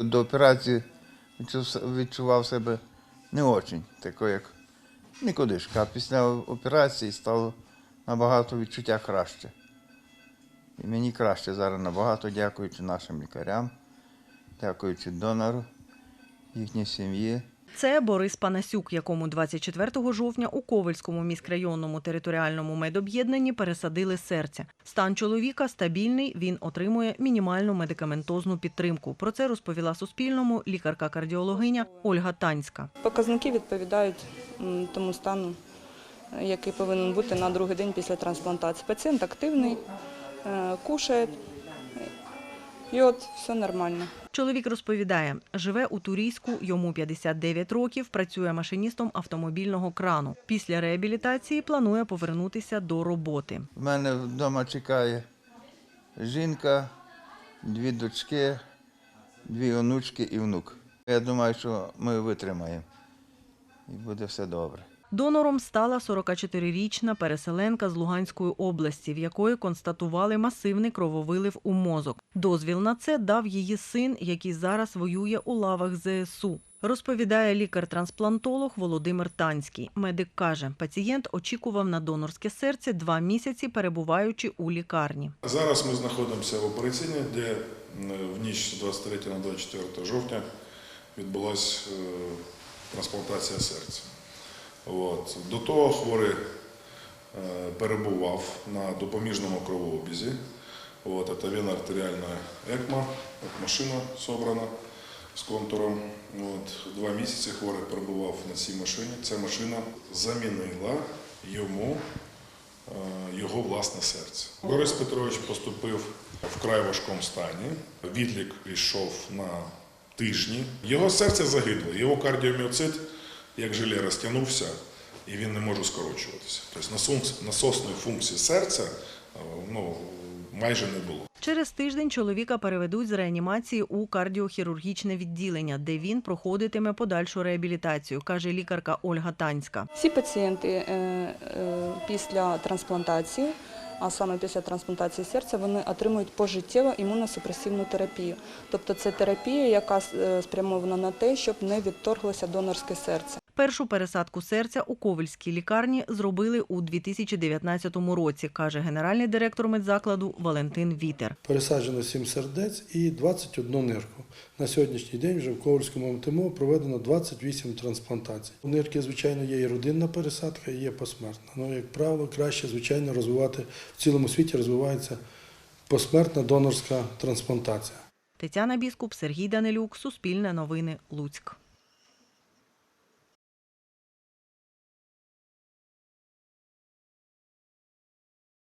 До операції відчував себе не очень, тако як нікудишка. А після операції стало набагато відчуття краще. І мені краще зараз набагато, дякуючи нашим лікарям, дякуючи донору, їхній сім'ї. Це Борис Панасюк, якому 24 жовтня у Ковельському міськрайонному територіальному медоб'єднанні пересадили серце. Стан чоловіка стабільний, він отримує мінімальну медикаментозну підтримку. Про це розповіла Суспільному лікарка-кардіологиня Ольга Танська. Показники відповідають тому стану, який повинен бути на другий день після трансплантації. Пацієнт активний, е, кушає, і от все нормально. Чоловік розповідає, живе у Турійську, йому 59 років, працює машиністом автомобільного крану. Після реабілітації планує повернутися до роботи. В мене вдома чекає жінка, дві дочки, дві онучки і внук. Я думаю, що ми витримаємо. І буде все добре. Донором стала 44-річна переселенка з Луганської області, в якої констатували масивний крововилив у мозок. Дозвіл на це дав її син, який зараз воює у лавах ЗСУ. Розповідає лікар-трансплантолог Володимир Танський. Медик каже, пацієнт очікував на донорське серце два місяці, перебуваючи у лікарні. Зараз ми знаходимося в операційній, де в ніч з 23 на 24 жовтня відбулася е, трансплантація серця. От. До того хворий е, перебував на допоміжному кровообізі. От, це вена артеріальна екма, машина собрана з контуром. От, два місяці хворий перебував на цій машині. Ця машина замінила йому е, його власне серце. Борис Петрович поступив в край важкому стані. Відлік йшов на тижні. Його серце загибло, його кардіоміоцит, як желе, розтягнувся, і він не може скорочуватися. Тобто насос- насосної функції серця е, ну, майже не було. Через тиждень чоловіка переведуть з реанімації у кардіохірургічне відділення, де він проходитиме подальшу реабілітацію, каже лікарка Ольга Танська. Всі пацієнти е, е, після трансплантації, а саме після трансплантації серця, вони отримують пожиттєво імуносупресивну терапію. Тобто це терапія, яка спрямована на те, щоб не відторглося донорське серце. Першу пересадку серця у Ковельській лікарні зробили у 2019 році, каже генеральний директор медзакладу Валентин Вітер. Пересаджено 7 сердець і 21 нирку. На сьогоднішній день вже в Ковальському МТМО проведено 28 трансплантацій. У нирки, звичайно, є і родинна пересадка, і є посмертна. Ну, як правило, краще, звичайно, розвивати в цілому світі розвивається посмертна донорська трансплантація. Тетяна Біскуп, Сергій Данилюк, Суспільне новини, Луцьк.